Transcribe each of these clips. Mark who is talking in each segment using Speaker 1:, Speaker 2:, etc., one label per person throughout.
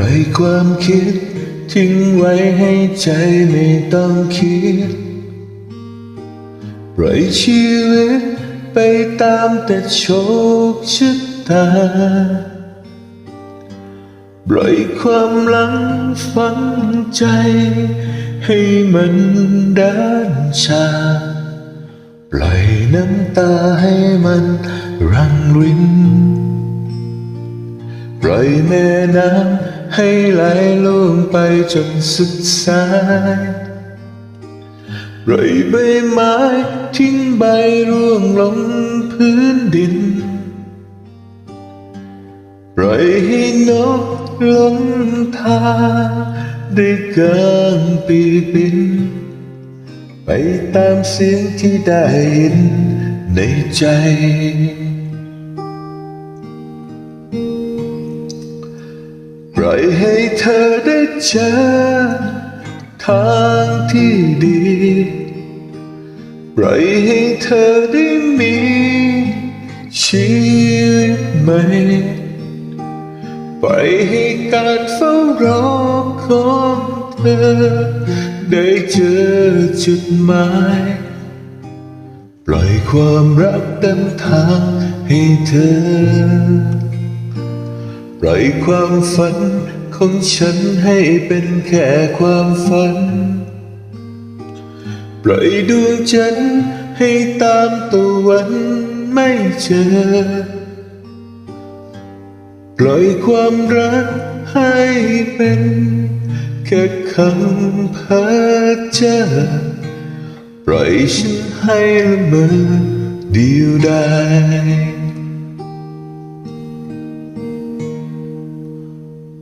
Speaker 1: ล่อยความคิด ทิ้งไว้ให้ใจไม่ต้องคิด ปล่อยชีวิตไปตามแต่โชคชะตา ปล่อยความหลังฝังใจ ให้มันด้านชา ปล่อยน้ำตาให้มันรังรินปล่อยแม่น้ำ ให้ไหลลงไปจนสุดสายปล่อยใบไม้ทิ้งใบร่วงลงพื้นดินปล่อยให้นกลงทางได้กางปีบิน ไปตามเสียงที่ได้ยินในใจ ปล่อยให้เธอได้เจอทางที่ดี ปล่อยให้เธอได้มีชีวิตใหม่ปล่อยให้การเฝ้ารอของเธอ ได้เจอจุดหมายปล่อยความรักเดินทางให้เธอ ล่อยความฝันของฉันให้เป็นแค่ความฝัน ปล่อยดวงจันทร์ให้ตามตัววันไม่เจอ ปล่อยความรักให้เป็นแค่คำพ้อเจอปล่อยฉันให้ละเมอเดียวดาย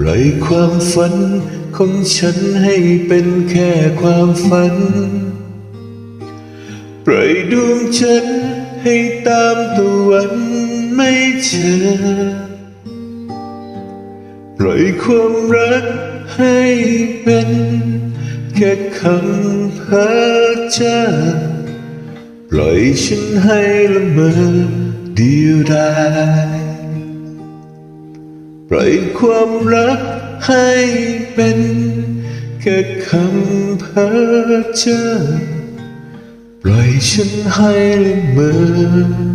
Speaker 1: ปล่อยความฝันของฉันให้เป็นแค่ความฝัน ปล่อยดวงจันทร์ให้ตามตัววันไม่เจอ ปล่อยความรักให้เป็นแค่คำเพ้อเจ้อปล่อยฉันให้ละเมอเดียวดาย ปล่อยความรักให้เป็นแค่คำเพ้อเจ้อปล่อยฉันให้ละเมอ